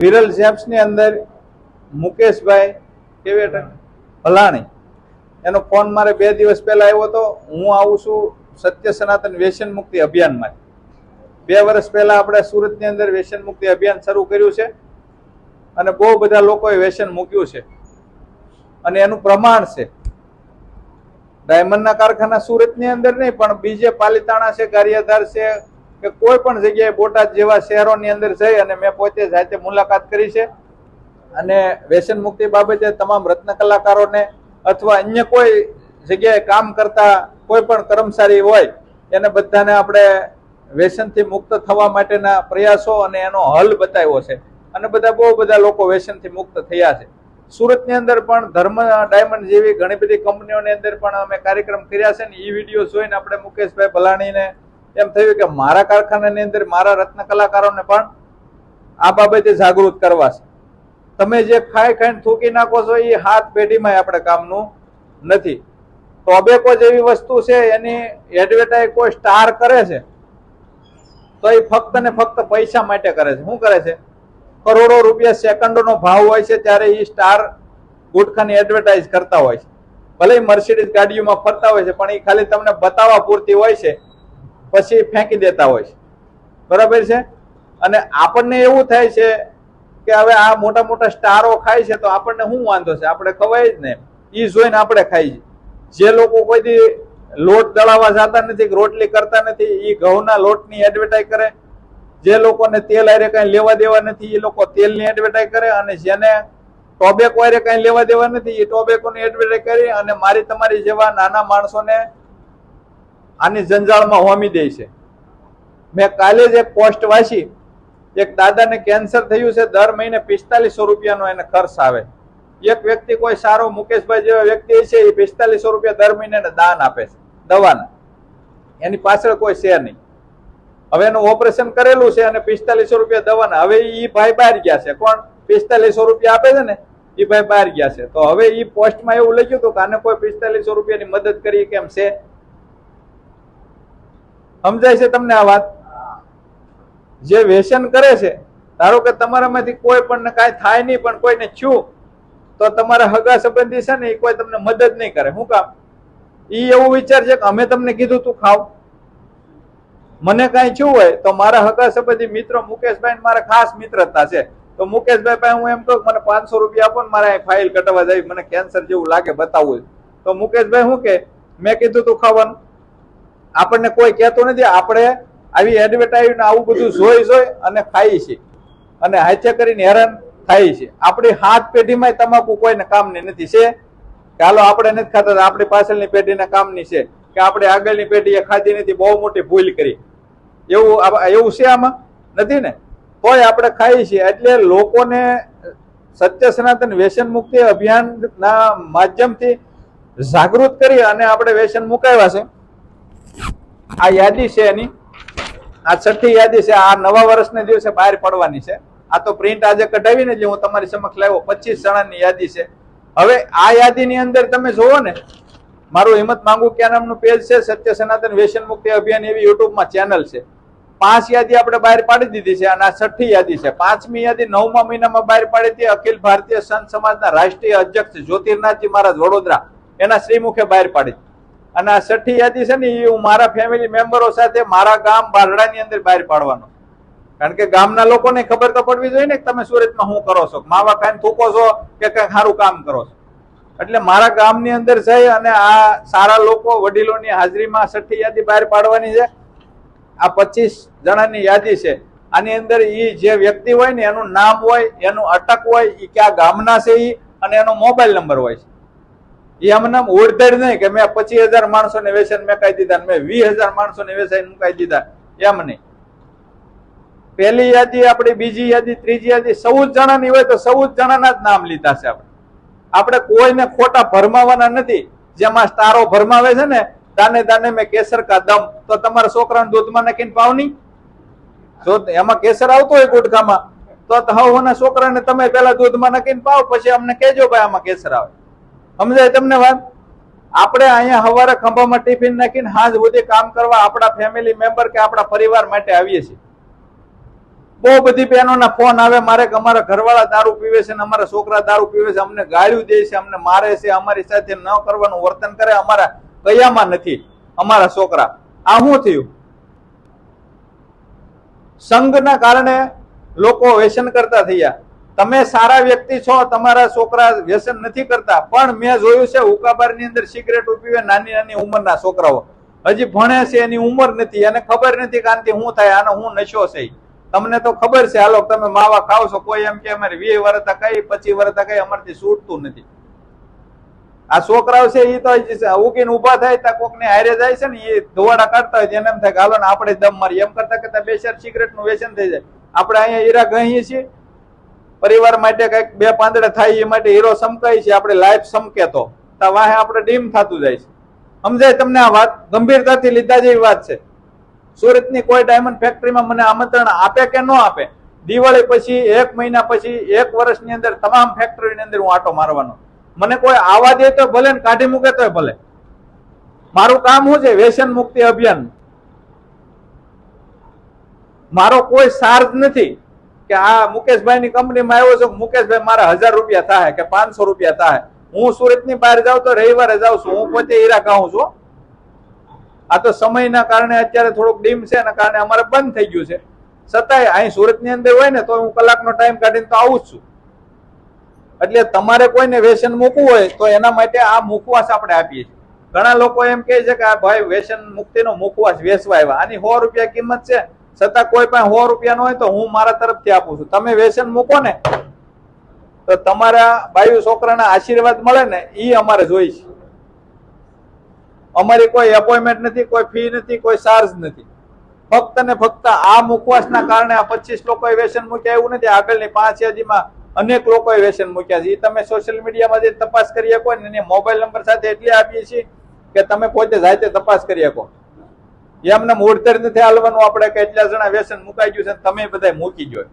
વિરલની અંદર મુકેશભાઈ કેવી ભલાણી. એનો ફોન મારે બે દિવસ પહેલા આવ્યો હતો. હું આવું છું સત્ય સનાતન વ્યસન મુક્તિ અભિયાનમાં. બે વર્ષ પહેલા આપણે સુરતની અંદર વ્યસન મુક્તિ અભિયાન શરૂ કર્યું છે. અને બહુ બધા લોકોએ વ્યસન મૂક્યું છે. અને એનું પ્રમાણ છે. ડાયમંડના કારખાના સુરતની અંદર નહીં, પણ બીજે પાલિતાણા છે, ગારિયાધાર છે કે કોઈ પણ જગ્યાએ બોટાદ જેવા શહેરોની અંદર જઈ અને મેં પોતે જાતે મુલાકાત કરી છે. અને વ્યસન મુક્તિ બાબતે તમામ રત્ન કલાકારોને અથવા અન્ય કોઈ જગ્યાએ કામ કરતા કોઈ પણ કર્મચારી હોય, એને બધાને આપણે વ્યસનથી મુક્ત થવા માટેના પ્રયાસો અને એનો હલ બતાવ્યો છે. અને બધા બહુ બધા લોકો વ્યસનથી મુક્ત થયા છે. સુરતની અંદર પણ ધર્મ ડાયમંડ જેવી ઘણી બધી કંપનીઓની અંદર પણ અમે કાર્યક્રમ કર્યા છે ને એ વીડિયો જોઈને આપણે મુકેશભાઈ ભલાણીને એમ થયું કે મારા કારખાનાની અંદર મારા રત્ન કલાકારોને પણ આ બાબતે જાગૃત કરવા છે. તમે જે ખાઈ ખાઈને થૂકી નાખો છો, એ હાથ પેઢીમાં આપણે કામનું નથી. ટોબેકો જેવી વસ્તુ છે, એની એડવર્ટાઇઝ કોઈ સ્ટાર કરે છે, તો એ ફક્ત ને ફક્ત પૈસા માટે કરે છે. શું કરે છે? કરોડો રૂપિયા સેકન્ડોનો ભાવ હોય છે, ત્યારે એ સ્ટાર ગુટખાની એડવર્ટાઇઝ કરતા હોય છે. ભલે મર્સિડીઝ ગાડીઓમાં ફરતા હોય છે, પણ એ ખાલી તમને બતાવવા પૂરતી હોય છે પછી ફેંકી દેતા હોય છે. બરાબર છે? અને આપણને એવું થાય છે કે હવે આ મોટા મોટા સ્ટારો ખાય છે તો આપણને શું વાંધો છે? આપણે ખવાય જ ને એ જોઈને આપણે ખાઈ જે લોકો કોઈથી લોટ દળાવવા જતા નથી રોટલી કરતા નથી એ ઘઉંના લોટની એડવર્ટાઈઝ કરે. જે લોકોને તેલ આરે કઈ લેવા દેવા નથી એ લોકો તેલની એડવર્ટાઈઝ કરે અને જેને ટોબેકો આરે કઈ લેવા દેવા નથી એ ટોબેકોની એડવર્ટાઈઝ કરી અને મારી તમારી જેવા નાના માણસોને આની જંજાળમાં હોમી દે છે. મેં કાલે જ એક પોસ્ટ વાંચી. એક દાદાને કેન્સર થયું છે, દર મહિને પિસ્તાલીસો રૂપિયાનો એને ખર્ચ આવે. એક વ્યક્તિ કોઈ સારો મુકેશભાઈ જેવા વ્યક્તિ છે, એ પિસ્તાલીસો રૂપિયા દર મહિને દાન આપે છે, દવાના. એની પાછળ કોઈ છે નહીં. હવે એનું ઓપરેશન કરેલું છે અને પિસ્તાલીસો રૂપિયા દવાના. હવે એ ભાઈ બહાર ગયા છે. કોણ? પિસ્તાલીસો રૂપિયા આપે છે ને? એ ભાઈ બહાર ગયા છે. તો હવે એ પોસ્ટમાં એવું લખ્યું હતું કે આને કોઈ પિસ્તાલીસો રૂપિયાની મદદ કરી કેમ છે? સમજાય છે તમને આ વાત? જે વ્યસન કરે છે, ધારો કે તમારામાંથી કોઈ પણ કાંઈ થાય નહીં, પણ કોઈને છું તો તમારા હગા સંબંધી છે ને, એ કોઈ તમને મદદ નહીં કરે. શું કામ? એ એવું વિચાર છે કે અમે તમને કીધું તું ખાવ. મને કાંઈ છું હોય, તો મારા હગા સંબંધી મિત્રો મુકેશભાઈ મારા ખાસ મિત્રતા છે. તો મુકેશભાઈ પાસે હું એમ કહું મને પાંચસો રૂપિયા આપો ને, મારે ફાઇલ કટવા જાય, મને કેન્સર જેવું લાગે બતાવવું તો મુકેશભાઈ શું કે, મેં કીધું તું ખાવાનું. આપણને કોઈ કહેતું નથી, આપણે આવી એડવર્ટાઈઝ ને આવું બધું જોઈ જોઈ અને ખાઈ છે. અને હાથે કરીને હેરાન થાય છે. આપણી હાથ પેઢીમાં તમાકુ કોઈને કામની નથી છે. હાલો, આપણે નથી ખાતા આપણી પાછળની પેઢીના કામની છે. કે આપણે આગળની પેઢીએ ખાધી નથી, બહુ મોટી ભૂલ કરી. એવું એવું છે આમાં? નથી ને? તોય આપણે ખાઈએ છીએ. એટલે લોકોને સત્ય સનાતન વ્યસન મુક્તિ અભિયાનના માધ્યમથી જાગૃત કરી અને આપણે વ્યસન મુકાવ્યા છે. આ યાદી છે એની. આ છઠ્ઠી યાદી છે. આ નવા વર્ષને દિવસે બહાર પડવાની છે. આ તો પ્રિન્ટ આજે કઢાવીને જે હું તમારી સમક્ષ લાવ્યો. પચીસ જણાની યાદી છે. હવે આ યાદીની અંદર તમે જોવો ને, મારું હિંમત માંગુ ક્યાં નામનું પેજ છે, સત્ય સનાતન વ્યસન મુક્તિ અભિયાન એવી યુટ્યુબમાં ચેનલ છે. પાંચ યાદી આપણે બહાર પાડી દીધી છે અને આ છઠ્ઠી યાદી છે. પાંચમી યાદી નવમા મહિનામાં બહાર પાડી હતી અખિલ ભારતીય સંત સમાજના રાષ્ટ્રીય અધ્યક્ષ જ્યોતિર્નાથજી મહારાજ વડોદરા. એના શ્રીમુખે બહાર પાડી. અને આ છઠ્ઠી યાદી છે ને એ હું મારા ફેમિલી મેમ્બરો સાથે મારા ગામ બારડાની અંદર બહાર પાડવાનો. કારણ કે ગામના લોકોને ખબર તો પડવી જોઈએ ને કે તમે સુરતમાં શું કરો છો? માવા કાંઈ થૂકો છો કે કંઈક સારું કામ કરો છો? એટલે મારા ગામની અંદર જઈ અને આ સારા લોકો વડીલોની હાજરીમાં છઠ્ઠી યાદી બહાર પાડવાની છે. આ પચીસ જણાની યાદી છે. આની અંદર એ જે વ્યક્તિ હોય ને, એનું નામ હોય, એનું અટક હોય એ ક્યાં ગામના છે એ અને એનો મોબાઈલ નંબર હોય છે. એ આમ નહીં કે મેં પચીસ હજાર માણસોને વ્યસન મેકાઈ દીધા મેં વીસ હજાર માણસોને વ્યસન મુકાઈ દીધા. એમ નહીં. પહેલી યાદી આપણી, બીજી યાદી, ત્રીજી યાદી, ચૌદ જણાની હોય તો ચૌદ જણાના જ નામ લીધા છે આપણે. આપણે કોઈને ખોટા ભરમાવાના નથી. જેમાં સ્ટારો ભરમાવે છે ને, દાને દાને મેં કેસર કા દમ. તો તમારા છોકરાને દૂધમાં નાખીને પાવની જો એમાં કેસર આવતો હોય ગુટખામાં, તો હવના છોકરાને તમે પેલા દૂધમાં નાખીને પાવ, પછી અમને કહેજો ભાઈ આમાં કેસર આવે. સમજાય તમને વાત? આપણે અહીંયા સવારે ખંભામાં ટિફિન નાખીને હાજ સુધી કામ કરવા આપણા ફેમિલી મેમ્બર કે આપણા પરિવાર માટે આવીએ છીએ. બહુ બધી બહેનોના ફોન આવે, મારે કે અમારા ઘરવાળા દારૂ પીવે છે ને અમારા છોકરા દારૂ પીવે છે, અમને ગાળ્યું દે છે, અમને મારે છે, અમારી સાથે ન કરવાનું વર્તન કરે, અમારા કયામાં નથી, અમારા છોકરા. આ શું થયું? સંઘના કારણે લોકો વ્યસન કરતા થયા. તમે સારા વ્યક્તિ છો, તમારા છોકરા વ્યસન નથી કરતા, પણ મેં જોયું છે હુકાબારની અંદર સિગરેટ પીવે નાની નાની ઉંમરના છોકરાઓ. હજી ભણે છે, એની ઉંમર નથી અને ખબર નથી કે હું થાય, આનો હું નશો છે. તમને તો ખબર છે, હાલો, તમે માવા ખાવ છો, કોઈ એમ કે અમારે વીસ વર્ષ કઈ પચીસ વર્ષ કઈ અમારથી છૂટતું નથી. આ છોકરાઓ છે એ તો ઉગીને ઊભા થાય ત્યાં કોક ને હારે જાય છે ને એ ધોવાડા કાઢતા હોય એને એમ થાય હાલો ને, આપણે દમ મારી એમ કરતા કરતા બે ચાર સિગરેટનું વ્યસન થઈ જાય. આપણે અહીંયા હીરા ગહીએ છીએ પરિવાર માટે કંઈક બે પાંદડે થાય એ માટે હીરો સમકાય છે, આપણે લાઈફ સમકે તો વાહે આપણે ડીમ થતું જાય છે. સમજાય તમને આ વાત? ગંભીરતાથી લીધા જેવી વાત છે. સુરતની કોઈ ડાયમંડ ફેક્ટરીમાં મને આમંત્રણ આપે કે ન આપે? દિવાળી પછી, એક મહિના પછી, એક વર્ષની અંદર તમામ ફેક્ટરીની અંદર હું આટો મારવાનો. મને કોઈ આવા દે તો ભલે ને કાઢી મૂકે તો ભલે. મારું કામ શું છે? વ્યસન મુક્તિ અભિયાન. મારો કોઈ ચાર્જ નથી. કે આ મુકેશભાઈ ની કંપનીમાં આવ્યો છું, મુકેશભાઈ મારા હજાર રૂપિયા થાય કે પાંચસો રૂપિયા થાય. હું સુરતની બહાર જાઉં તો રવિવારે જાઉં છું, હું પોતે હીરા કહું છું. આ તો સમયના કારણે અત્યારે થોડુંક ડીમ છે, એના કારણે અમારે બંધ થઈ ગયું છે. છતાંય અહીં સુરતની અંદર હોય ને તો હું કલાકનો ટાઈમ કાઢીને તો આવું જ છું. એટલે તમારે કોઈને વેસન મૂકવું હોય તો એના માટે આ મુખવાસ આપણે આપીએ છીએ. ઘણા લોકો એમ કહે છે કે આ ભાઈ વેસન મુક્તિનો મુખવાસ વેસવા આવ્યા. આની સો રૂપિયા કિંમત છે. છતાં કોઈ પણ સો રૂપિયાનો હોય તો હું મારા તરફથી આપું છું. તમે વ્યસન મૂકો ને, તો તમારા બાયુ છોકરાના આશીર્વાદ મળે ને એ અમારે જોઈ છે. અમારી કોઈ એપોઇન્ટમેન્ટ નથી, કોઈ ફી નથી, કોઈ ચાર્જ નથી. ફક્ત ને ફક્ત આ મુખવાસના કારણે આ પચીસ લોકોએ વ્યસન મૂક્યા એવું નથી. આગળની પાંચ યાદીમાં અનેક લોકોએ વ્યસન મૂક્યા છે. એ તમે સોશિયલ મીડિયામાં જે તપાસ કરી શકો ને, એને મોબાઈલ નંબર સાથે એટલે આપીએ છીએ કે તમે પોતે જાતે તપાસ કરી શકો. એમને મોડતર નથી હાલવાનું આપણે કે એટલા જણા વ્યસન મુકાઈ ગયું છે તમે બધા મૂકી ગયો.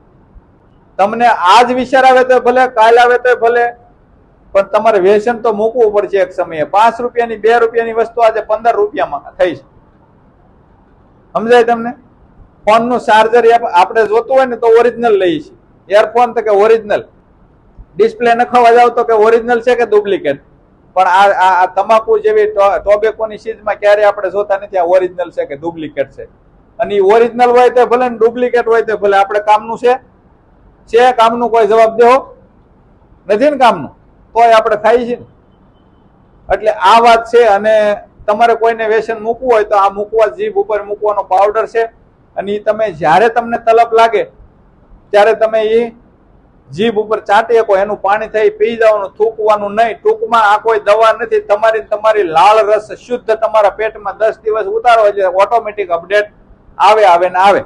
તમને આજ વિચાર આવે તો ભલે, કાલ આવે તો ભલે, પણ તમારે વ્યસન તો મૂકવું પડશે એક સમયે. પાંચ રૂપિયાની, બે રૂપિયાની વસ્તુ આજે પંદર રૂપિયામાં થઈ છે. સમજાય તમને? ફોનનું ચાર્જર આપણે જોતું હોય ને તો ઓરિજિનલ લઈએ છીએ. એરફોન તો કે ઓરિજિનલ ડિસ્પ્લે નખાવા જાવ તો કે ઓરિજિનલ છે કે ડુપ્લિકેટ પણ આ આ તમાકુ જેવી ટોબેકોની ચીજમાં ક્યારે આપણે જોતા નથી, આ ઓરિજિનલ છે કે ડુપ્લિકેટ છે? અને એ ઓરિજિનલ હોય તો ભલે ડુપ્લિકેટ હોય તો ભલે, આપણે કામનું છે? છે કામનું, કોઈ જવાબ દેવો નથી ને કામનું? તોય આપણે ખાઈ ને. એટલે આ વાત છે અને તમારે કોઈને વ્યસન મૂકવું હોય તો આ મૂકવા, જીભ ઉપર મૂકવાનો પાવડર છે. અને એ તમે જ્યારે તમને તલપ લાગે, ત્યારે તમે એ જીભ ઉપર ચાટી શકો એનું પાણી થઈ પી જવાનું, થૂકવાનું નહીં. ટૂંકમાં આ કોઈ દવા નથી. તમારી તમારી લાળ રસ શુદ્ધ તમારા પેટમાં દસ દિવસ ઉતારો એટલે ઓટોમેટિક અપડેટ આવે આવે ને આવે.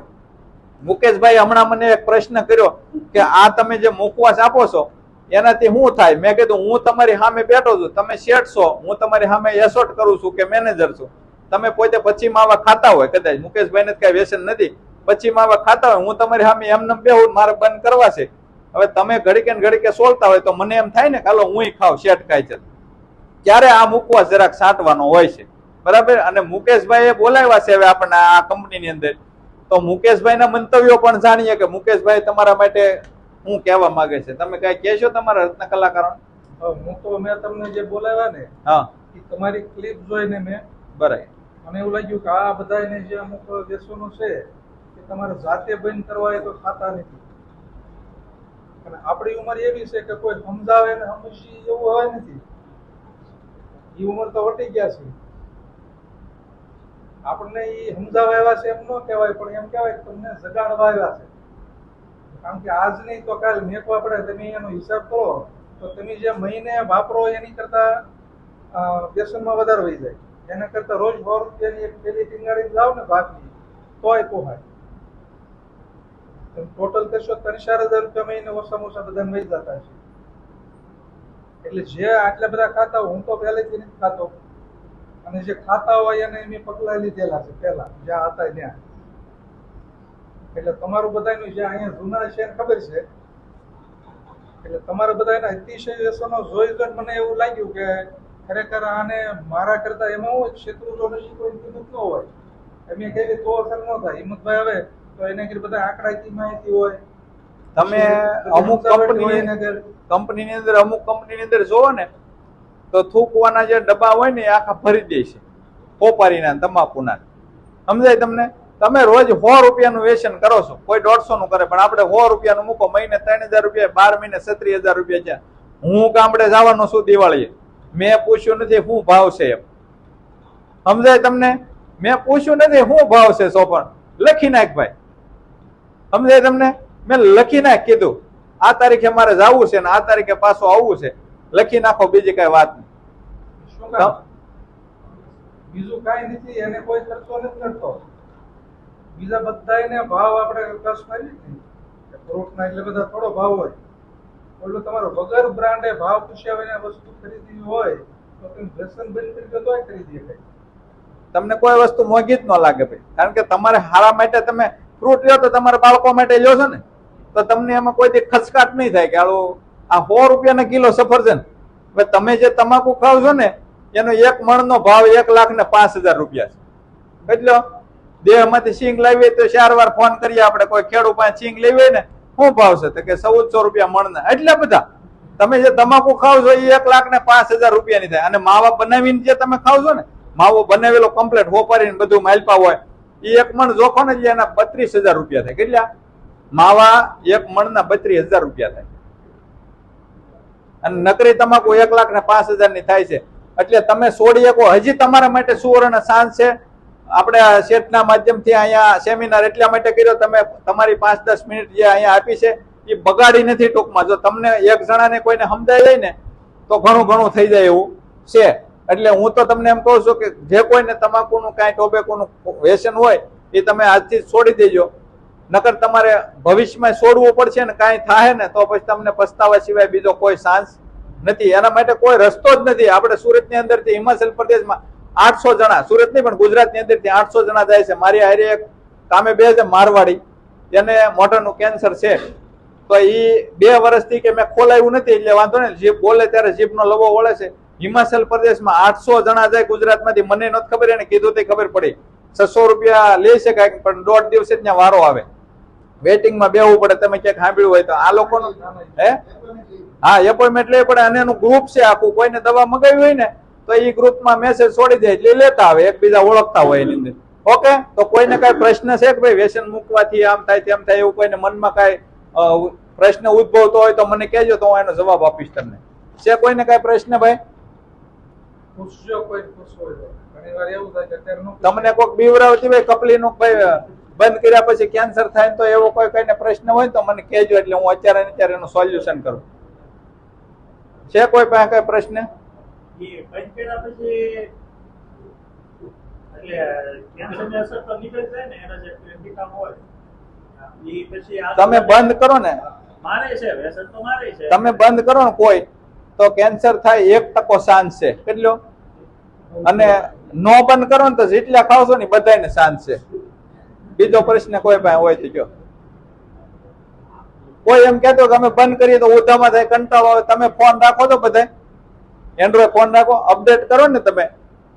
મુકેશભાઈ હમણાં મને એક પ્રશ્ન કર્યો કે આ તમે જે મુખવાસ આપો છો, એનાથી શું થાય? મેં કીધું, હું તમારી સામે બેઠો છું. તમે શેઠ છો. હું તમારી સામે એસોટ કરું છું કે મેનેજર છું. તમે પોતે પછી માવા ખાતા હોય કદાચ. મુકેશભાઈ ને કઈ વ્યસન નથી. પછી માવા ખાતા હોય. હું તમારી સામે એમને બેહું મારે બંધ કરવા છે. હવે તમે ઘડીકે ઘડીકે સોલતા હોય તો મને એમ થાય ને કાલો હું ખાવ શેઠ ખાય છે. ત્યારે આ મૂકવા જરાક સાટવાનો હોય છે. બરાબર? અને મુકેશભાઈ એ બોલાવ્યા છે હવે આપણને આ કંપનીની અંદર. તો મુકેશભાઈના મંતવ્યો પણ જાણીએ કે મુકેશભાઈ તમારા માટે હું કહેવા માંગે છે. તમે કઈ કહેશો તમારા રત્ન કલાકારો હું તો મેં તમને જે બોલાવ્યા ને હા. તમારી ક્લિપ જોઈને મેં બરાબર. મને એવું લાગ્યું કે આ બધાને જે અમુક વ્યસનો છે એ તમારે જાતે બંધ કરવા એ તો ખાતા નથી. અને આપણી ઉંમર એવી છે કે કોઈ સમજાવે ને સમજી એવું હોય નથી. એ ઉંમર તો વટી ગયા છે. આપણને એ સમજાવવા આવ્યા છે એમ ન કહેવાય, પણ એમ કહેવાય કે તમને જગાડવા આવ્યા છે. કારણ કે આજ નહીં તો કાલ મેકવા પડે, તમે એનો હિસાબ કરો, તો તમે જે મહિને વાપરો એની કરતા બેસનમાં વધારે વહી જાય. એના કરતા રોજ સો રૂપિયાની એક પેલી ટીંગાડી લાવ ને ભાગની તોય પોહાય. ટોટલ કરશો ત્રણ ચાર હજાર રૂપિયા મહિને ઓછામાં ઓછા બધાને વહી જતા છે એટલે જે આટલા બધા ખાતા હું તો પહેલેથી નથી ખાતો. અને જે ખાતા હોય એને એમ પગલા લીધેલા છે પહેલા જ્યાં હતા ત્યાં. એટલે તમારું બધાનું જે અહીંયા જૂના છે ખબર છે. એટલે તમારા બધાના અતિશય વ્યસનો જોઈ જોઈને મને એવું લાગ્યું કે ખરેખર આને મારા કરતા એમાં હોય શત્રુ જો નશી કોઈ કિંમત ન હોય. એમ કહેવી તો અસર ન થાય. હિંમતભાઈ હવે તો એને કે બધા આંકડાકીય માહિતી હોય. તમે અમુક કંપની કંપનીની અંદર અમુક કંપનીની અંદર જોવો ને તો થૂકવાના જે ડબ્બા હોય ને એ આખા ભરી દે છે. કોપારીના તમાકુના સમજાય તમને? તમે રોજ સો રૂપિયાનું વેસન કરો છો. કોઈ દોઢસો નું કરે પણ આપણે સો રૂપિયાનું મૂકો મહિને ત્રણ હજાર રૂપિયા બાર મહિને છત્રીસ હજાર રૂપિયા છે. હું ગામડે જવાનો છું દિવાળીએ. મેં પૂછ્યું નથી શું ભાવ છે એમ. સમજાય તમને? મેં પૂછ્યું નથી શું ભાવ છે સોપણ લખી નાખ ભાઈ. સમજાય તમને? મેં લખી નાખ કીધું. આ તારીખે મારે જવું છે ને આ તારીખે પાછું આવવું છે. લખી નાખો બીજી કઈ વાત નહીં. બીજું કાંઈ નથી એને કોઈ ખર્ચો નથી કરતો. બીજા બધા એને ભાવ આપણે મારી ફ્રૂટના એટલે બધા થોડો ભાવ હોય. ઓલું તમારો વગર બ્રાન્ડે ભાવ પૂછ્યા વિના વસ્તુ ખરીદવી હોય તો તમે વ્યસન બંધ કરી દો તોય ખરીદી શકાય. તમને કોઈ વસ્તુ મોંઘી જ ન લાગે ભાઈ. કારણ કે તમારે હારા માટે તમે ફ્રૂટ લ્યો તો તમારા બાળકો માટે લ્યો છો ને, તો તમને એમાં કોઈ દી ખચકાટ નહીં થાય કે હાલો, આ સો રૂપિયાના કિલો સફરજન હવે તમે જે તમાકુ ખાવ છો ને, એનો એક મણનો ભાવ એક લાખ ને પાંચ હજાર રૂપિયા છે. એટલો દેહમાંથી સિંગ લાવીએ તો ચાર વાર ફોન કરીએ આપણે, કોઈ ખેડૂત પાસે સિંગ લેવી ને, શું ભાવ છે? કે ચૌદસો રૂપિયા મણના. એટલે બધા, તમે જે તમાકુ ખાવ છો એ એક લાખ ને પાંચ હજાર રૂપિયાની થાય. અને માવા બનાવીને જે તમે ખાવ છો ને, માવો બનાવેલો કમ્પ્લેટ હોપારીને બધું માલપા હોય એ એક મણ જોખો ને એના બત્રીસ હજાર રૂપિયા થાય. કેટલા? માવા એક મણના બત્રીસ હજાર રૂપિયા થાય. અને નકરી તમાકુ એક લાખ ને પાંચ હજારની થાય છે. એટલે તમે છોડી શકો. હજી તમારા માટે સુવર્ણ સાંજ છે. આપણે શેઠના માધ્યમથી અહીંયા સેમિનાર એટલા માટે કર્યો. તમે તમારી પાંચ દસ મિનિટ જે અહીંયા આપી છે એ બગાડી નથી ટૂંકમાં. જો તમને એક જણાને કોઈને સમજાય જાય ને, તો ઘણું ઘણું થઈ જાય એવું છે. એટલે હું તો તમને એમ કહું છું કે જે કોઈને તમાકુનું કાંઈ ટોબેકોનું વ્યસન હોય, એ તમે આજથી છોડી દેજો. નકર તમારે ભવિષ્યમાં છોડવું પડશે ને કાંઈ થાય ને, તો પછી તમને પસ્તાવા સિવાય બીજો કોઈ સાંસ નથી. એના માટે કોઈ રસ્તો જ નથી. આપણે સુરતની અંદરથી હિમાચલ પ્રદેશમાં આઠસો જણા, સુરત નહીં પણ ગુજરાતની અંદરથી આઠસો જણા જાય છે. મારી હારે એક કામે બે છે, મારવાડી. એને મોઢાનું કેન્સર છે. તો એ બે વર્ષથી કે મેં ખોલાવ્યું નથી, એટલે વાંધો નહીં. જીભ બોલે ત્યારે જીભનો લવો વળે છે. હિમાચલ પ્રદેશમાં આઠસો જણા જાય ગુજરાતમાંથી. મને નથી ખબર એને કીધું તે ખબર પડી. છસો રૂપિયા લઈ શકાય પણ દોઢ દિવસે ત્યાં વારો આવે. વેટિંગમાં બેહવું પડે, તમે ક્યાંક સાંભળ્યું હોય તો. આ લોકોનું હે? હા એપોઇન્ટમેન્ટ લેવી પડે. અને એનું ગ્રુપ છે આખું. કોઈને દવા મગાવી હોય ને, તો એ ગ્રુપમાં મેસેજ છોડી દે એટલે લેતા આવે. એકબીજા ઓળખતા હોય એની અંદર. ઓકે? તો કોઈને કઈ પ્રશ્ન છે કે ભાઈ વ્યસન મૂકવાથી આમ થાય, તેમ થાય એવું કોઈને મનમાં કઈ પ્રશ્ન ઉદ્ભવતો હોય તો મને કહેજો, તો હું એનો જવાબ આપીશ તમને. છે કોઈને કઈ પ્રશ્ન ભાઈ? તમને કોઈક બીવરાવતી હોય કપલીનું ભાઈ બંધ કર્યા પછી કેન્સર થાય તો એવો કોઈ કઈને પ્રશ્ન હોય તો મને કહેજો એટલે હું અત્યારે અત્યારે એનું સોલ્યુશન કરું. છે કોઈ પાસે કઈ પ્રશ્ન? એ બંધ કર્યા પછી એટલે કેન્સરની અસર તો નીકળી જાય ને એના જે ક્રિટિકલ હોય એ પછી આ તમે બંધ કરો ને. મારે છે વ્યસન તો મારે છે. તમે બંધ કરો ને કોઈ. તો કેન્સર થાય એક ટકો શાંત છે. કેટલો અને નો બંધ કરો ને તો જેટલા ખાવશો ને બધાને શાંત છે. બીજો પ્રશ્ન કોઈ પાસે હોય તો જો કોઈ એમ કહેતો કે અમે બંધ કરીએ તો ઉધામાં થાય, કંટાળો આવે. તમે ફોન રાખો તો બધા એન્ડ્રોઈડ ફોન રાખો, અપડેટ કરો ને તમે.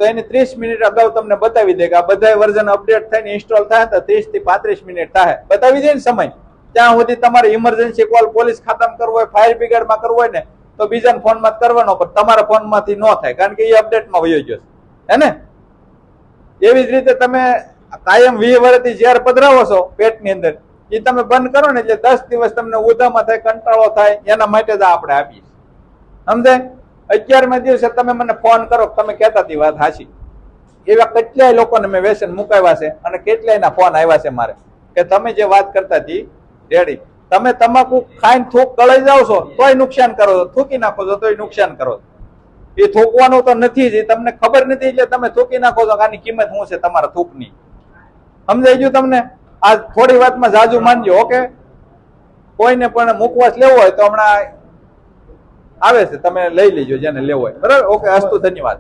તો એની ત્રીસ મિનિટ અગાઉ તમને બતાવી દે કે આ બધા વર્ઝન અપડેટ થઈને ઇન્સ્ટોલ થાય તો ત્રીસથી પાંત્રીસ મિનિટ થાય. બતાવી દે ને સમય. ત્યાં સુધી તમારે ઇમરજન્સી કોલ પોલીસ ખાતામાં કરવો હોય ફાયર બ્રિગેડમાં કરવો હોય ને તો બીજાના ફોનમાં કરવાનો, પણ તમારા ફોનમાંથી ન થાય, કારણ કે એ અપડેટમાં વયો જશે હે ને? એવી જ રીતે તમે કાયમ વીસ વર્ષથી ઝેર પધરાવો છો પેટની અંદર, એ તમે બંધ કરો ને એટલે દસ દિવસ તમને ઉધામાં થાય, કંટાળો થાય, એના માટે જ આપણે આપીએ સમજે અત્યારમાં દિવસે તમે મને ફોન કરો, તમે કહેતા હતી વાત હાચી. એવા કેટલાય લોકોને મેં વ્યસન મુકાવ્યા છે અને કેટલાયના ફોન આવ્યા છે મારે. કે તમે જે વાત કરતા હતી રેડી તમે તમાકુ ખાઈને થૂક ગળાઈ જાવ છો, તોય નુકસાન કરો છો. થૂકી નાખો છો, તોય નુકસાન કરો છો. એ થૂકવાનું તો નથી જ તમને ખબર નથી, એટલે તમે થૂકી નાખો છો આની કિંમત શું છે તમારા થૂકની. સમજાઈ ગયું તમને? આ થોડી વાતમાં જાજુ માનજો, ઓકે? કોઈને પણ મુખવાસ લેવો હોય તો હમણાં આવે છે, તમે લઈ લેજો જેને લેવો હોય. બરાબર? ઓકે, અસ્તુ, ધન્યવાદ.